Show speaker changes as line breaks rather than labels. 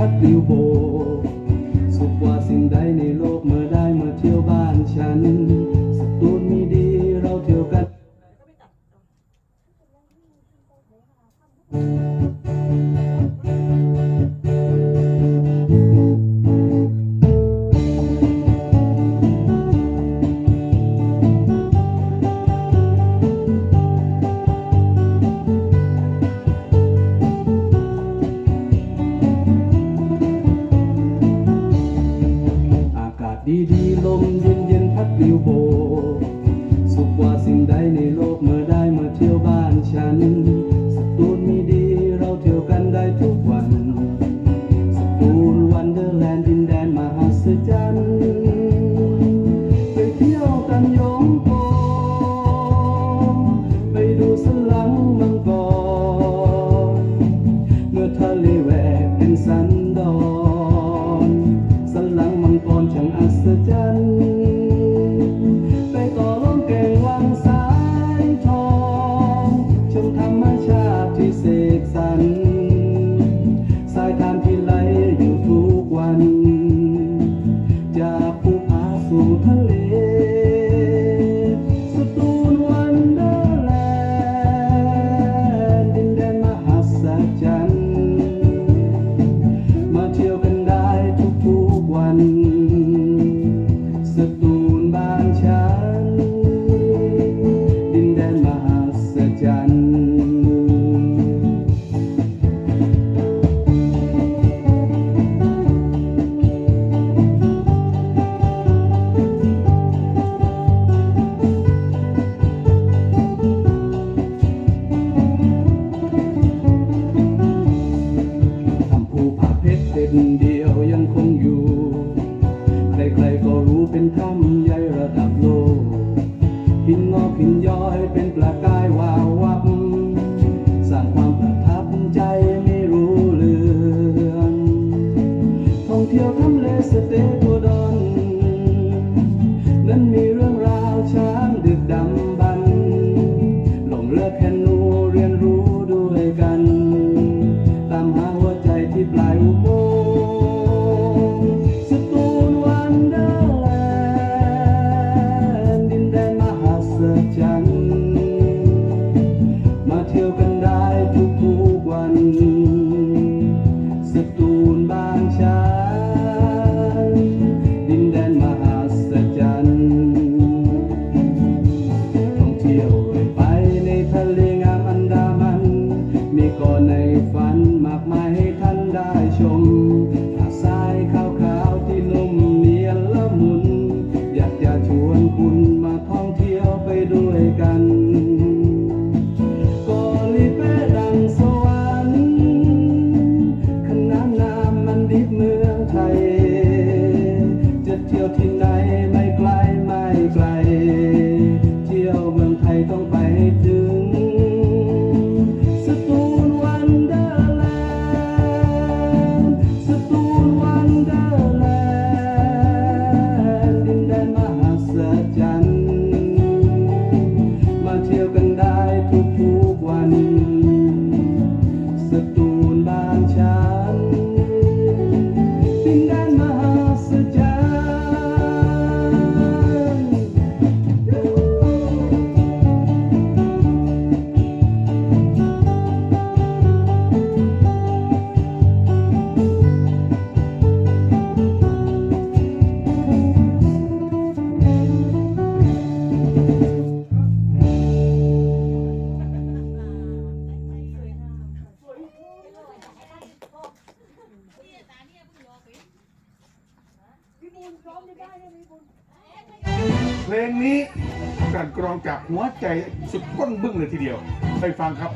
พัดปลิวโบ สุขกว่าสิ่งใดในโลกเมื่อได้มาเที่ยวบ้านฉัน สตูนมีดีเราเที่ยวกัน Thank you. sun. เ็นเดียวยังคงอยู่ ใครๆก็รู้เป็นถ้ำใหญ่ระดับโลก หินงอกหินย้อยเป็นประกายวาววับสร้างความประทับใจไม่รู้เลือนท่องเที่ยวทำเลสเตตัดอน นั้นมีเรื่องราวช้างดึกดำบรรหลงเลือกแคนูเรียนรู้ด้วยกัน ตามหาหัวใจที่ปลายอุโมงัน มาเที่ยวกันได้ทุกๆวัน เพลงนี้การ
กรองจากหัวใจสุดก้นบึ้งเลยทีเดียว ไปฟังครับ